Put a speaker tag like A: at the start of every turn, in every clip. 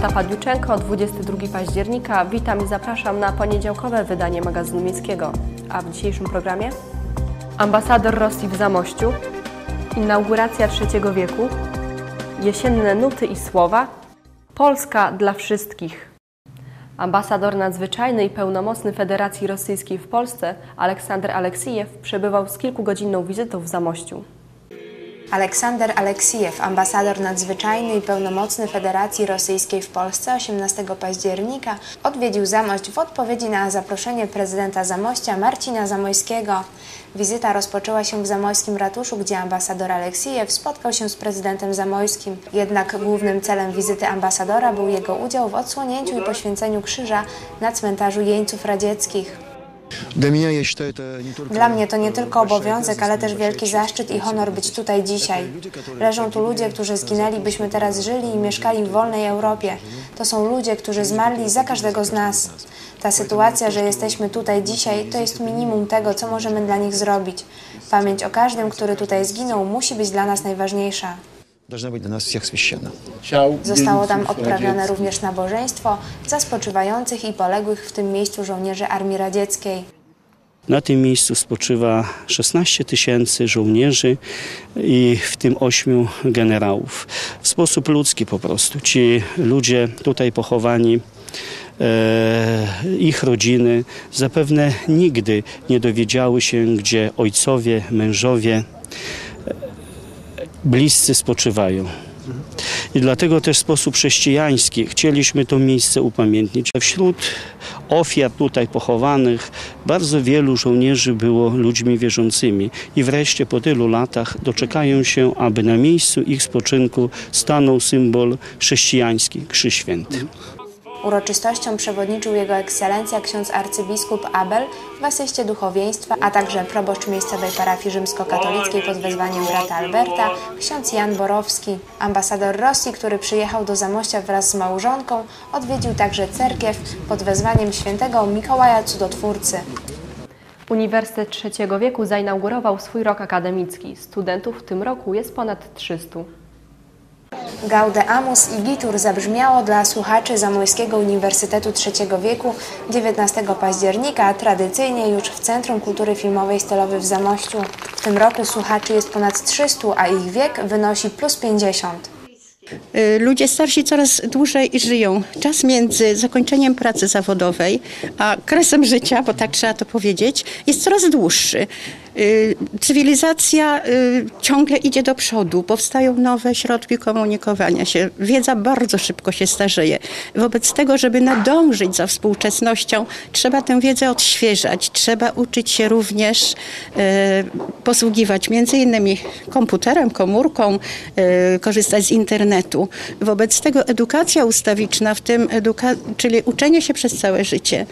A: Padniuczenko, 22 października. Witam i zapraszam na poniedziałkowe wydanie magazynu miejskiego. A w dzisiejszym programie ambasador Rosji w Zamościu, inauguracja trzeciego wieku, jesienne nuty i słowa, Polska dla wszystkich. Ambasador nadzwyczajny i pełnomocny Federacji Rosyjskiej w Polsce, Aleksander Aleksijew, przebywał z kilkugodzinną wizytą w Zamościu.
B: Aleksander Aleksijew, ambasador nadzwyczajny i pełnomocny Federacji Rosyjskiej w Polsce 18 października odwiedził Zamość w odpowiedzi na zaproszenie prezydenta Zamościa Marcina Zamojskiego. Wizyta rozpoczęła się w zamojskim ratuszu, gdzie ambasador Aleksijew spotkał się z prezydentem zamojskim. Jednak głównym celem wizyty ambasadora był jego udział w odsłonięciu i poświęceniu krzyża na cmentarzu jeńców radzieckich. Dla mnie to nie tylko obowiązek, ale też wielki zaszczyt i honor być tutaj dzisiaj. Leżą tu ludzie, którzy zginęli, byśmy teraz żyli i mieszkali w wolnej Europie. To są ludzie, którzy zmarli za każdego z nas. Ta sytuacja, że jesteśmy tutaj dzisiaj, to jest minimum tego, co możemy dla nich zrobić. Pamięć o każdym, który tutaj zginął, musi być dla nas najważniejsza.
C: должна быть для нас всех священна.
B: Zostało tam odprawione również nabożeństwo za spoczywających i poległych w tym miejscu żołnierzy Armii Radzieckiej.
D: Na tym miejscu spoczywa 16 tysięcy żołnierzy i w tym 8 generałów. W sposób ludzki po prostu. Ci ludzie tutaj pochowani e, ich rodziny zapewne nigdy nie dowiedziały się, gdzie ojcowie, mężowie, e, bliscy spoczywają. I dlatego też w sposób chrześcijański chcieliśmy to miejsce upamiętnić. Wśród ofiar tutaj pochowanych bardzo wielu żołnierzy było ludźmi wierzącymi i wreszcie po tylu latach doczekają się, aby na miejscu ich spoczynku stanął symbol chrześcijański, Krzyż Święty.
B: Uroczystością przewodniczył Jego Ekscelencja ksiądz arcybiskup Abel w asyście duchowieństwa, a także proboszcz miejscowej parafii rzymskokatolickiej pod wezwaniem brata Alberta, ksiądz Jan Borowski. Ambasador Rosji, który przyjechał do Zamościa wraz z małżonką, odwiedził także cerkiew pod wezwaniem świętego Mikołaja Cudotwórcy.
A: Uniwersytet trzeciego wieku zainaugurował swój rok akademicki. Studentów w tym roku jest ponad 300.
B: Gaude Amus i Gitur zabrzmiało dla słuchaczy Zamojskiego Uniwersytetu Trzeciego Wieku 19 października, tradycyjnie już w Centrum Kultury Filmowej Stylowy w Zamościu. W tym roku słuchaczy jest ponad 300, a ich wiek wynosi plus 50.
E: Y, Ludzie starsi coraz dłużej żyją. Czas między zakończeniem pracy zawodowej a kresem życia, bo tak trzeba to powiedzieć, jest coraz dłuższy. Y, Cywilizacja y, ciągle idzie do przodu, powstają nowe środki komunikowania się. Wiedza bardzo szybko się starzeje. Wobec tego, żeby nadążyć za współczesnością, trzeba tę wiedzę odświeżać. Trzeba uczyć się również e, posługiwać między innymi komputerem, komórką, korzystać z internetu. Wobec tego edukacja ustawiczna, w tym eduka- czyli uczenie się przez całe życie,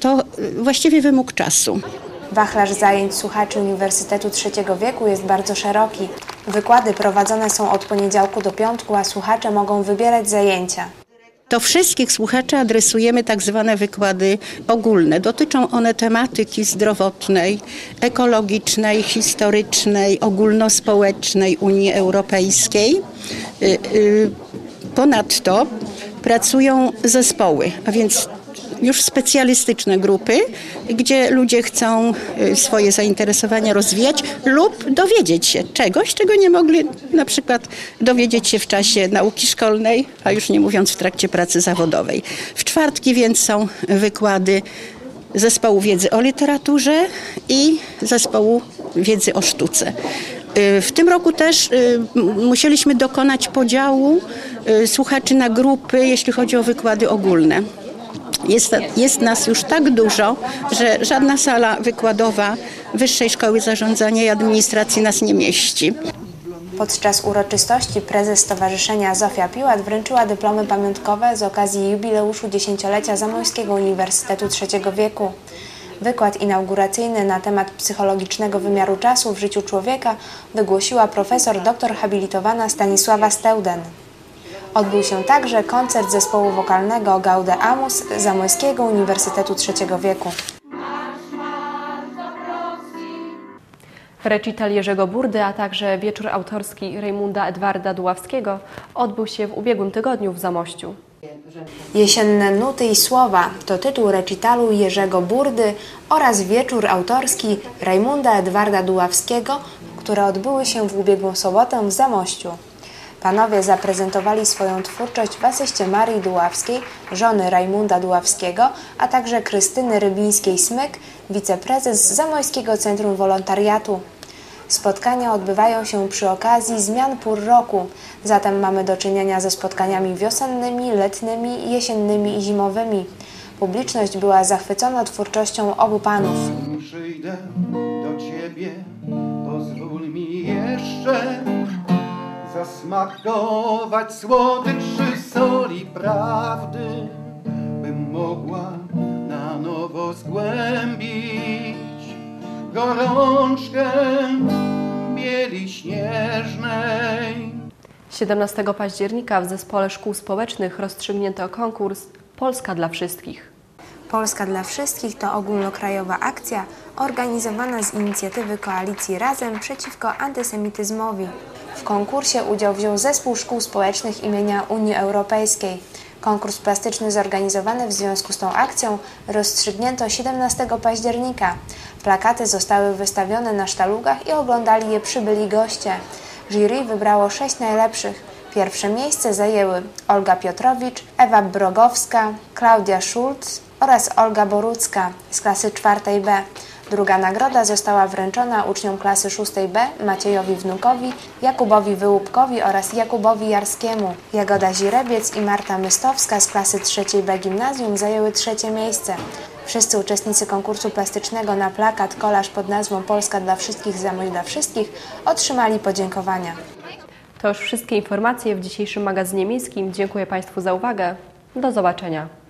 E: to właściwie wymóg czasu.
B: Wachlarz zajęć słuchaczy Uniwersytetu Trzeciego Wieku jest bardzo szeroki. Wykłady prowadzone są od poniedziałku do piątku, a słuchacze mogą wybierać zajęcia.
E: Do wszystkich słuchaczy adresujemy tak zwane wykłady ogólne. Dotyczą one tematyki zdrowotnej, ekologicznej, historycznej, ogólnospołecznej Unii Europejskiej. Y, y, Ponadto pracują zespoły, a więc już specjalistyczne grupy, gdzie ludzie chcą y, swoje zainteresowania rozwijać lub dowiedzieć się czegoś, czego nie mogli na przykład dowiedzieć się w czasie nauki szkolnej, a już nie mówiąc w trakcie pracy zawodowej. W czwartki więc są wykłady zespołu wiedzy o literaturze i zespołu wiedzy o sztuce. Y, W tym roku też y, musieliśmy dokonać podziału słuchaczy na grupy, jeśli chodzi o wykłady ogólne. Jest, jest nas już tak dużo, że żadna sala wykładowa Wyższej Szkoły Zarządzania i Administracji nas nie mieści.
B: Podczas uroczystości prezes Stowarzyszenia Zofia Piłat wręczyła dyplomy pamiątkowe z okazji jubileuszu dziesięciolecia Zamojskiego Uniwersytetu Trzeciego Wieku. Wykład inauguracyjny na temat psychologicznego wymiaru czasu w życiu człowieka wygłosiła profesor doktor habilitowana Stanisława Steuden. Odbył się także koncert zespołu wokalnego Gaude Amus Zamojskiego Uniwersytetu Trzeciego Wieku.
A: Recital Jerzego Burdy, a także wieczór autorski Rejmunda Edwarda Dławskiego odbył się w ubiegłym tygodniu w Zamościu.
B: Jesienne nuty i słowa to tytuł recitalu Jerzego Burdy oraz wieczór autorski Rajmunda Edwarda Duławskiego, które odbyły się w ubiegłą sobotę w Zamościu. Panowie zaprezentowali swoją twórczość w asyście Marii Duławskiej, żony Rajmunda Duławskiego, a także Krystyny Rybińskiej-Smyk, wiceprezes Zamojskiego Centrum Wolontariatu. Spotkania odbywają się przy okazji zmian pór roku, zatem mamy do czynienia ze spotkaniami wiosennymi, letnimi, jesiennymi i zimowymi. Publiczność była zachwycona twórczością obu panów.
F: Przyjdę do ciebie, pozwól mi jeszcze zasmakować słodyczy soli prawdy, bym mogła na nowo zgłębić gorączkę bieli śnieżnej.
A: 17 października w Zespole Szkół Społecznych rozstrzygnięto konkurs Polska dla Wszystkich.
B: Polska dla Wszystkich to ogólnokrajowa akcja organizowana z inicjatywy koalicji Razem przeciwko antysemityzmowi. W konkursie udział wziął Zespół Szkół Społecznych imienia Unii Europejskiej. Konkurs plastyczny zorganizowany w związku z tą akcją rozstrzygnięto 17 października. Plakaty zostały wystawione na sztalugach i oglądali je przybyli goście. Jury wybrało sześć najlepszych. Pierwsze miejsce zajęły Olga Piotrowicz, Ewa Brogowska, Klaudia Schulz oraz Olga Borucka z klasy 4B. Druga nagroda została wręczona uczniom klasy 6B Maciejowi Wnukowi, Jakubowi Wyłupkowi oraz Jakubowi Jarskiemu. Jagoda Zirebiec i Marta Mystowska z klasy 3B Gimnazjum zajęły trzecie miejsce. Wszyscy uczestnicy konkursu plastycznego na plakat kolaż pod nazwą Polska dla wszystkich, Zamość dla wszystkich otrzymali podziękowania.
A: To już wszystkie informacje w dzisiejszym magazynie miejskim. Dziękuję Państwu za uwagę. Do zobaczenia.